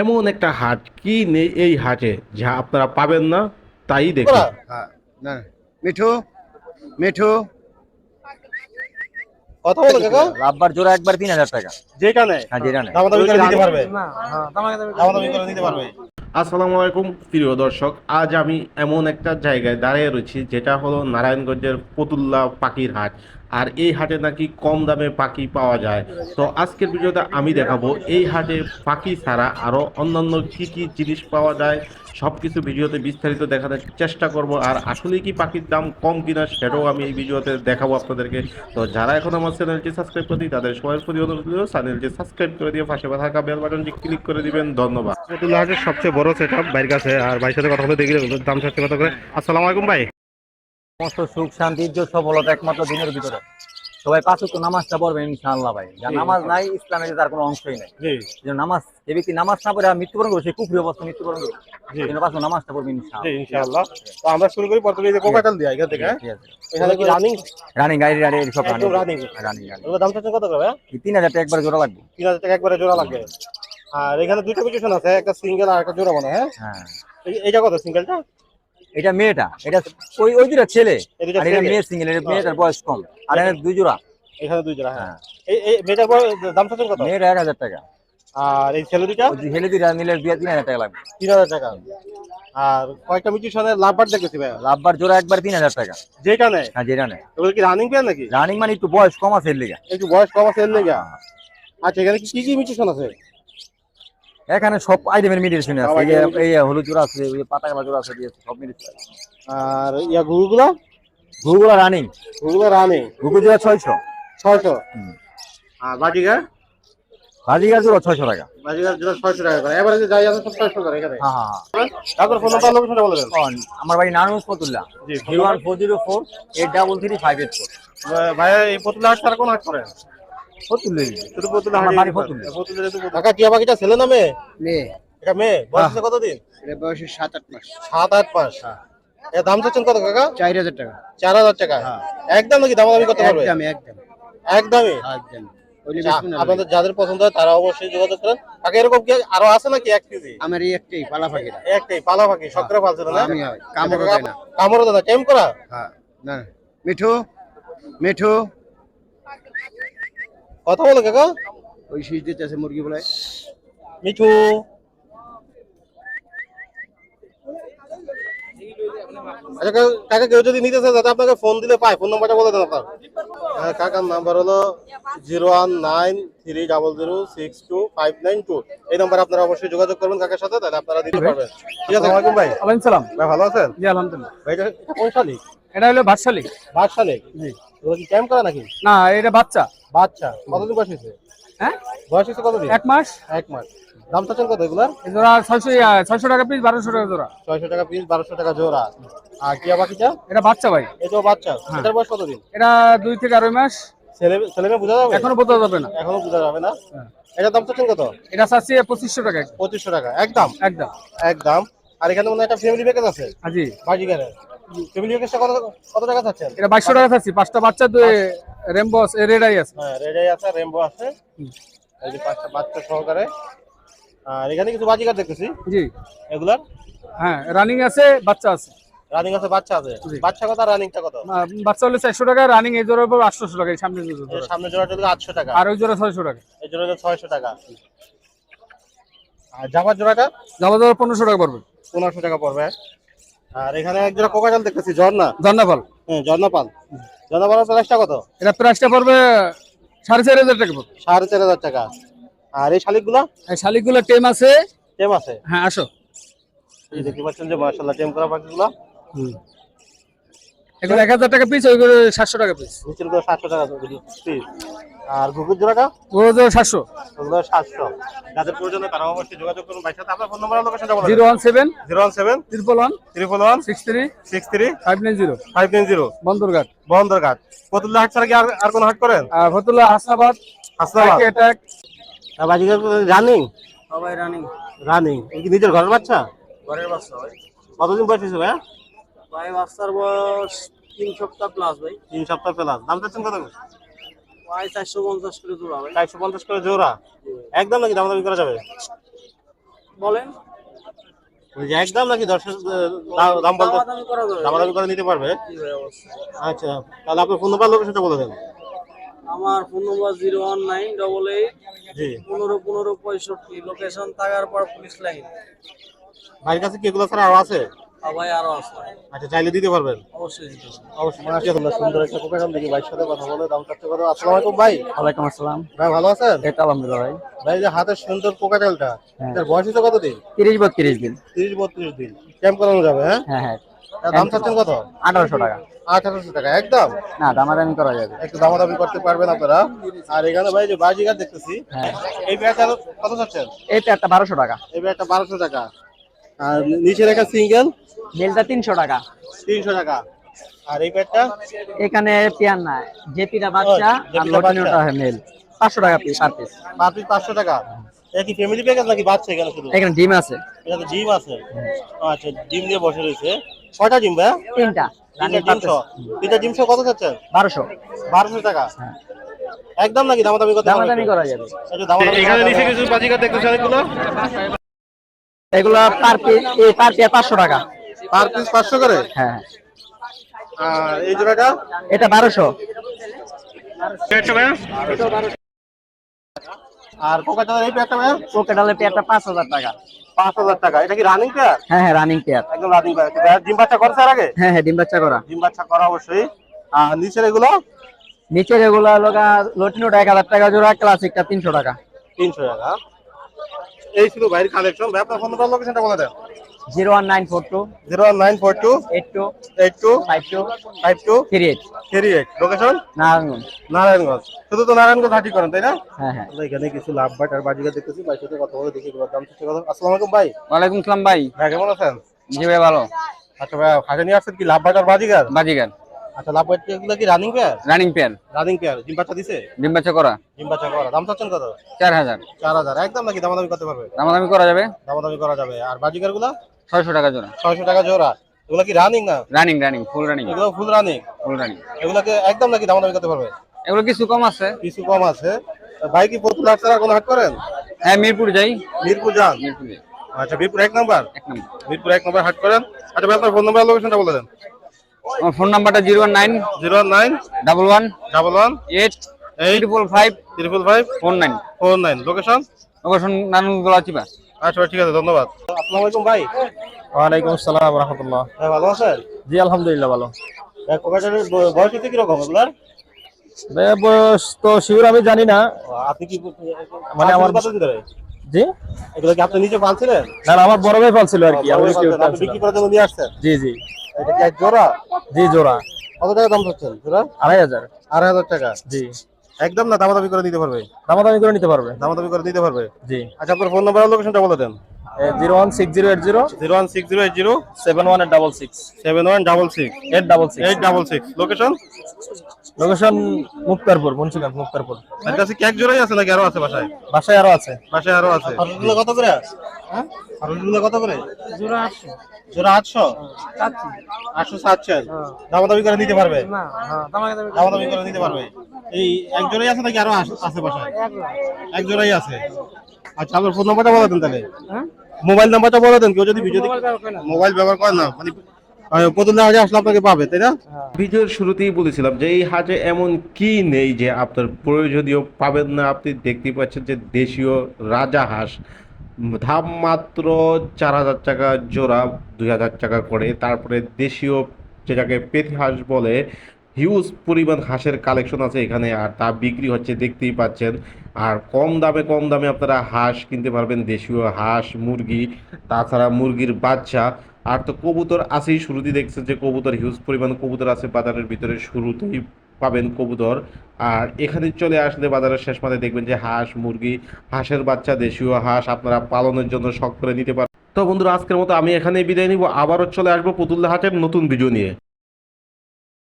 এমন একটা হাট কি নেই এই হাটে যা আপনারা পাবেন না তাই দেখুন। হ্যাঁ না না। মিঠু মিঠু। কথা বলো কাকা রাব্বার জোড়া একবার তিন হাজার টাকা। যেটা হ্যাঁ যেটা নেই দামাদামি করে দিতে পারবে। দামাদামি করে দিতে পারবে। আসসালামু আলাইকুম প্রিয় দর্শক। আজ আমি এমন একটা জায়গায় দাঁড়িয়ে রয়েছি যেটা হলো নারায়ণগঞ্জের পতুল্লা পাখির হাট। আর এই হাটে নাকি কম দামে পাখি পাওয়া যায়। তো আজকের ভিডিওতে আমি দেখাবো এই হাটে পাখি ছাড়া আরও অন্যান্য কি কি জিনিস পাওয়া যায় সব কিছু ভিডিওতে বিস্তারিত দেখানোর চেষ্টা করব। আর আসলে কি পাখির দাম কম কিনা সেটাও আমি এই ভিডিওতে দেখাবো আপনাদেরকে। তো যারা এখন আমার চ্যানেলটি সাবস্ক্রাইব করি তাদের সবার প্রতি অনুরোধ চ্যানেলটি সাবস্ক্রাইব করে দিয়ে পাশে থাকা বেল বাটনটি ক্লিক করে দিবেন। ধন্যবাদ। সবচেয়ে বড় সেট বাইরের কাছে আর ভাইয়ের সাথে কথা বলে দেখি, দাম সত্যি কথা করে? আসসালামু আলাইকুম ভাই। সমস্ত সুখ শান্তি ইজ্জত সফলতা একমাত্র দিনের ভিতরে। সবাই পাঁচ ওয়াক্ত নামাজটা পড়বে ইনশাআল্লাহ ভাই। জি। নামাজ নাই ইসলামে তার কোনো অংশই নাই। যে নামাজ যে ব্যক্তি নামাজ না পড়ে মৃত্যুবরণ করবে সে কুফরি অবস্থা মৃত্যুবরণ করবে। জি। কিন্তু পাঁচ ওয়াক্ত নামাজটা পড়বে ইনশাআল্লাহ। ইনশাআল্লাহ। তো আমরা শুরু করি প্রথমে যে কোকাটাল দিয়া এখান থেকে। হ্যাঁ? কি রানিং রানিং গাড়ি গাড়ি সব একদম রানিং রানিং গাড়ি দাম কত করে তিন হাজার টাকা একবার জোড়া লাগবে। তিন হাজার টাকা একবারে জোড়া লাগবে। আর এখানে দুটো পজিশন আছে একটা সিঙ্গেল আর একটা জোড়া মনে হয়, হ্যাঁ? হ্যাঁ। এইটা কত সিঙ্গেলটা এটা মেয়েটা এটা ওই ওই দুটা ছেলে আর এটা ছেলে। মেয়ে সিঙ্গেল এটা মেয়েটার বয়স কম আর এটা দুই জোড়া। এখানে দুই জোড়া হ্যাঁ। হ্যাঁ। এই এই মেয়েটার দাম কত? মেয়েটা এক হাজার টাকা। আর এই ছেলে দুইটা? ওই হেলে দুইটা নিলে দুই তিন হাজার টাকা লাগবে। তিন হাজার টাকা। আর কয়েকটা মিউটিশনের লাভবার দেখেছি ভাই লাভবার জোড়া একবার তিন হাজার টাকা। যেটা নেই হ্যাঁ যেটা নেই ওগুলো কি রানিং পেয়ার নাকি? রানিং মানে একটু বয়স কম আছে এর লিগা। একটু বয়স কম আছে এর লেগে। আচ্ছা এখানে কি কি মিউটিশন আছে এখানে সব আইটেমের মেডিসিন আছে। এই হলুদ জোড়া আছে এই পাতা কালা জোড়া আছে সব মেডিসিন আর ইয়া গুগুগুলা গুগুলা রানিং গুগুলা রানিং গুগু জোড়া ছয়শো। ছয়শো। আর বাজিগার ভাজিগার জোড়া ছয়শো টাকা। বাজিগার জোড়া ছয়শো টাকা করে। এবারে যে যাই আছে সব ছয়শো করে এখানে। হ্যাঁ হ্যাঁ হ্যাঁ। তারপর ফোন নাম্বার লোকেশনটা বলে দেন। আমার বাড়ি নানুস ফতুল্লা। জি, zero one four zero four eight double three five eight four ভাইয়া এই পুতুলা হাট তারা কোন হাট করেন? ফতুল্লা আমার বাড়ি ফতুল্লা। যেহেতু কাকা টিয়া পাখিটা ছেলে না মেয়ে? মেয়ে এটা মেয়ে। বয়স কতদিন? এটা বয়সে সাত আট মাস। সাত আট মাস। এর দাম চাচ্ছেন কত কাকা? চার হাজার টাকা। চার হাজার টাকা। হ্যাঁ। একদম নাকি দাম দামি করতে পারবে? একদম একদম। একদমই? একদম। আচ্ছা, আপনাদের যাদের পছন্দ হয় তারা অবশ্যই যোগাযোগ করেন। কাকা এরকম কি আরও আছে নাকি এক কেজি? আমার এই একটাই পালা পাখিটা একটাই পালা পাখি। সক্রে পালছিল না আমি হয় কামড় দেয় না। কামড় দেয় না। কেম করা? হ্যাঁ। না। মিঠু মিঠু। কথা বলো কাকা। ওই শীষ দিতে আছে মুরগি বলে মিঠু। আচ্ছা কাকা- কেউ যদি নিতে চায় যাতে আপনাকে ফোন দিলে পায়। ফোন নাম্বারটা বলে দেন আপনার। হ্যাঁ, কাকার নাম্বার হলো zero one nine three double zero six two five nine two এই নাম্বারে আপনারা অবশ্যই যোগাযোগ করবেন কাকার সাথে তাহলে আপনারা দিতে পারবেন। ঠিক আছে ওয়ালাইকুম ভাই। ওয়ালাইকুম সালাম। ভাই ভালো আছেন জি আলহামদুলিল্লাহ। ভাই এটা এটা কোন শালিক? এটা হলো ভাতশালী বাঘ শালিক জি। ওগুলো কি ক্যাম্প করা নাকি? না এটা বাচ্চা। বাচ্চা। কতদিন বয়স হয়েছে? হ্যাঁ? বয়স হয়েছে কতদিন? এক মাস। এক মাস। দাম চাচ্ছেন কত এগুলার? জোড়া ছয়শো ছয়শো টাকা পিস বারোশো টাকা জোড়া। ছয়শো টাকা পিস বারোশো টাকা জোড়া। আর টিয়া পাখিটা এটা বাচ্চা ভাই। এটাও বাচ্চা। এটার বয়স কতদিন? এটা দুই থেকে আড়াই মাস। ছেলে ছেলে মেয়ে বোঝা যাবে? এখনও বোঝা যাবে না। এখনও বোঝা যাবে না? হ্যাঁ। এটার দাম চাচ্ছেন কত? এটা চাচ্ছি পঁচিশশো টাকা। পঁচিশশো টাকা। একদম? একদম। একদম। আর এখানে মনে হয় একটা ফ্যামিলি প্যাকেজ আছে? হাজি বাজিগারে ফ্যামিলি প্যাকেজটা কত কত টাকা চাচ্ছেন এটা বাইশশো টাকা চাচ্ছি পাঁচটা বাচ্চা দুই রেমবস রেডাই আছে। হ্যাঁ আছে রেমবো আছে। এই যে পাঁচটা বাচ্চা সহকারে। আর এখানে কিছু বাজিগার দেখতেছি। জি। এগুলার? হ্যাঁ রানিং আছে বাচ্চা আছে। রানিং আছে বাচ্চা আছে। বাচ্চা কত রানিংটা কত? বাচ্চা হলে টাকা রানিং এই জোড়ার উপর আটশোশো টাকা সামনে জোড়া। সামনে জোড়াটা হলো টাকা। আর ওই জোড়া ছয়শো টাকা। এই জোড়াটা ছয়শো টাকা। আর জোড়াটা? জামা জোড়া পনেরোশো টাকা পড়বে। পনেরোশো টাকা পড়বে। আর এখানে এক জোড়া কোকাজাল দেখতেছি ঝর্ণা। ধন্যবাদ হ্যাঁ ঝর্ণা পাল ঝর্ণা পালের প্রাইসটা কত? এটা প্রাইসটা পড়বে সাড়ে চার হাজার টাকা পড়বে। সাড়ে চার হাজার টাকা। আর এই শালিকগুলা? এই শালিকগুলো টেম আছে। টেম আছে? হ্যাঁ আসো। এই দেখতে পাচ্ছেন যে মার্শাল্লাহ টেম করা পাখিগুলো। এগুলো এক হাজার টাকা পিস ওইগুলো সাতশো টাকা পিস নিচেরগুলো সাতশো টাকা পিস আর জোড়াটা? সাতশো। সাতশো। যাদের প্রয়োজন তারা অবশ্যই যোগাযোগ করুন। ভাই সাথে আপনার ফোন নাম্বার লোকেশনটা বলে zero one seven zero one seven triple one triple one six three six three five nine zero five nine zero Bandarghat. Bandarghat Fatullah হাট ছাড়া কি আর আর কোনো হাট করেন? আর ফতুল্লাহ হাসনাবাদ হাসনাবাদ। অ্যাটাক বাজিকার রানিং? সবাই রানিং। রানিং। এই কি নিজের ঘরের বাচ্চা? ঘরের বাচ্চা ভাই। কতদিন বয়স হয়েছে ভাইয়া? ভাই বাচ্চার বয়স তিন সপ্তাহ প্লাস ভাই। তিন সপ্তাহ প্লাস দাম চাচ্ছেন কত করে জোড়া ভাই। করে জোড়া? একদম নাকি দাম দামি করা যাবে? বলেন। একদম নাকি দর্শক দাম- দাম বলতে করা করে নিতে পারবে? আচ্ছা তাহলে আপনার ফোন নাম্বার লোকেশনটা বলে দেন। আমার ফোন নম্বর zero one nine double eight পনেরো পনেরো পঁয়ষট্টি। লোকেশন তাগারপাড় পুলিশ লাইন ভাইয়ের কাছে কি এগুলো ছাড়া আরও আছে? ভাই আরও আছে। আচ্ছা চাইলে দিতে পারবেন? অবশ্যই দিতে হবে। অবশ্যই মাশাআল্লাহ সুন্দর একটা কোকাকাম দেখি ভাইয়ের সাথে কথা বলে দাম চাচ্ছে কথা আসসালামু আলাইকুম ভাই। ওয়ালাইকুম আসসালাম। ভাই ভালো আছেন? এটা আলহামদুলিল্লাহ ভাই। ভাই যে হাতের সুন্দর কোকাটেলটা হ্যাঁ। তার বয়স কত দিন তিরিশ বত্রিশ দিন। তিরিশ বত্রিশ দিন। ক্যাম্প করানো যাবে হ্যাঁ? হ্যাঁ হ্যাঁ। দাম চাচ্ছেন কত? আঠারোশো টাকা। আঠারোশো টাকা একদম? না দামাদামি করা যাবে। একটু দামাদামি করতে পারবেন আপনারা। আর এখানে ভাই যে বাজিগার দেখতেছি এই ব্যাগটা কত চাচ্ছেন? এই প্যাডটা বারোশো টাকা। এই ব্যাগটা বারোশো টাকা। আর নিচে রাখা সিঙ্গেল? বিলটা তিনশো টাকা। তিনশো টাকা। আর এই ব্যাগটা এখানে পেয়ার না জেপিটা বাচ্চা আর লটিনোটা মেল। পাঁচশো টাকা piece per piece per piece পাঁচশো টাকা। এটা কি ফ্যামিলি প্যাকেজ নাকি বাচ্চা এখানে শুধু? এখানে ডিম আছে। এটা তো জিম আছে। আচ্ছা জিম দিয়ে বসে রয়েছে। কয়টা জিম ভাই তিনটা। তিনটা জিম সহ। কত চাচ্ছেন বারোশো। বারোশো টাকা। একদম নাকি দামাদামি করতে পারবেন দামাদামি করা যাবে। দামাদামি এখানে নিচে কিছু বাজিকার এগুলো পার পিস এই পার পেয়ার পাঁচশো টাকা। পার পিস পাঁচশো করে? হ্যাঁ। হ্যাঁ। আর এই জোড়াটা? এটা বারোশো। আর কোকাটার এই প্যাকটা ভাই কোকেডালের পেয়ারটা পাঁচ হাজার টাকা। পাঁচ হাজার টাকা। এটা কি রানিং প্যাক হ্যাঁ হ্যাঁ রানিং পেয়ার। একদম রানিং প্যাক জিম বাচ্চা করছে আর আগে? হ্যাঁ হ্যাঁ ডিম বাচ্চা করা। জিম বাচ্চা করা অবশ্যই। আর নিচের এগুলো? নিচের এগুলো লগা লটিনোটা এক হাজার টাকা জোড়া ক্লাসিকটা তিনশো টাকা। তিনশো টাকা। এই ছিল বাইরের কালেকশন ভাই আপনার ফোন নাম্বার লোকেশনটা বলে দেন। Zero one nine four two zero one nine four two eight two eight two five two five two three eight. Three eight. Location Narayanganj. Narayanganj. শুধু তো নারায়ণগঞ্জ হাটি করেন তাই না? হ্যাঁ হ্যাঁ। এখানে কিছু লাভ বাট আর বাজিকা দেখতেছি ভাই সাথে কথা বলে দেখি এগুলোর দাম হচ্ছে কথা আসসালামু আলাইকুম ভাই। ওয়ালাইকুম ভাই। ভাই কেমন আছেন? জি ভাই ভালো। আচ্ছা ভাই হাটে নিয়ে আসছেন কি লাভ বাট আর বাজিকার আচ্ছা লাভ বাট এগুলো কি running pair running pair running pair gym বাচ্চা দিছে? ডিম বাচ্চা করা। জিম বাচ্চা করা। দাম চাচ্ছেন কত? চার হাজার। চার হাজার। একদম নাকি দামাদামি করতে পারবে? দামাদামি করা যাবে। দামাদামি করা যাবে। আর বাজিকারগুলা ছয়শো টাকা জোড়া। ছয়শো টাকা জোড়া। এগুলো কি রানিং না? রানিং রানিং ফুল রানিং এগুলো ফুল রানিং ফুল রানিং এগুলোকে একদম নাকি দামাদামি করতে পারবে? এগুলো কিছু কম আছে। কিছু কম আছে। ভাই কি প্রতুল হাট ছাড়া কোনো হাট করেন? হ্যাঁ মিরপুর যাই। মিরপুর যান? মিরপুর আচ্ছা মিরপুর এক নাম্বার? এক নম্বর। মিরপুর এক নাম্বার হাট করেন। আচ্ছা ভাই আপনার ফোন নাম্বার লোকেশনটা বলে দেন। আমার ফোন নাম্বারটা zero one nine zero nine double one double one eight eight triple five triple five four nine four nine location location Narayanganj চিপা আচ্ছা ভাই ঠিক আছে ধন্যবাদ। আসসালামু আলাইকুম ভাই। ওয়ালাইকুম আসসালাম রহমতুল্লাহ। ভাই ভালো আছেন? জি আলহামদুলিল্লাহ ভালো। ব- বয়স হচ্ছে কীরকম এগুলার? বয়স তো শিওর আমি জানি না। আপনি কি মানে আমার- কতদিন ধরে জি? এগুলো কি আপনি নিজে পালছিলেন? না আমার বড় ভাই পালছিল আর কি আমি বিক্রি করার জন্য নিয়ে আসছেন? জি জি। এটা কি জোড়া? জি জোড়া। কত টাকা দাম চাচ্ছেন? জোড়া? আড়াই হাজার। আড়াই হাজার টাকা। জি। একদম না দামাদামি করে নিতে পারবে? দামাদামি করে নিতে পারবে। দামাদামি করে নিতে পারবে? জি। আচ্ছা আপনার ফোন নাম্বার লোকেশনটা বলে দেন। Zero one six zero eight zero zero one six zero eight zero seven one double six seven one double six eight double six eight double six location location Muktarpur Munshiganj Muktarpur. এর কাছে কি এক জোড়াই আছে নাকি আরও আছে বাসায়? বাসায় আরও আছে। বাসায় আরও আছে। হরুদগুলো কত করে? হ্যাঁ? হরুদগুলো কত করে? জোড়া আটশো। জোড়া আটশো? চাচ্ছি আটশো সাতশো। দামাদামি করে নিতে পারবে? না হ্যাঁ দামাদামি করে নিতে পারবে? এই এক জোড়াই আছে নাকি আরও আছে বাসায়? এক জোড়াই আছে। আচ্ছা আপনার ফোন নাম্বারটা বলে দেন তাহলে। মোবাইল নাম্বারটা বলে দেন কেউ যদি ভিডিও মোবাইল ব্যবহার করে না মানে হাজার আসলে আপনাকে পাবে, তাই না? ভিডিওর শুরুতেই বলেছিলাম যে এই এমন কি নেই যে আপনার প্রয়োজনীয় পাবেন না? আপনি দেখতেই পাচ্ছেন যে দেশীয় রাজা হাঁস মাত্র চার হাজার টাকা জোড়া, দুই হাজার টাকা করে। তারপরে দেশীয় যেটাকে পেথি হাঁস বলে হিউজ পরিমাণ হাঁসের কালেকশন আছে এখানে, আর তা বিক্রি হচ্ছে, দেখতেই পাচ্ছেন। আর কম দামে কম দামে আপনারা হাঁস কিনতে পারবেন, দেশীয় হাঁস, মুরগি, তাছাড়া মুরগির বাচ্চা। আর তো কবুতর আছেই, শুরুতেই দেখছেন যে কবুতর হিউজ পরিমাণ কবুতর আছে বাজারের ভিতরে, শুরুতেই পাবেন কবুতর। আর এখানে চলে আসলে বাজারের শেষ মাথায় দেখবেন যে হাঁস, মুরগি, হাঁসের বাচ্চা, দেশীয় হাঁস আপনারা পালনের জন্য শখ করে নিতে পারেন তো বন্ধুরা, আজকের মতো আমি এখানেই বিদায় নিব। আবারও চলে আসব পুতুল্লা হাটের নতুন ভিডিও নিয়ে।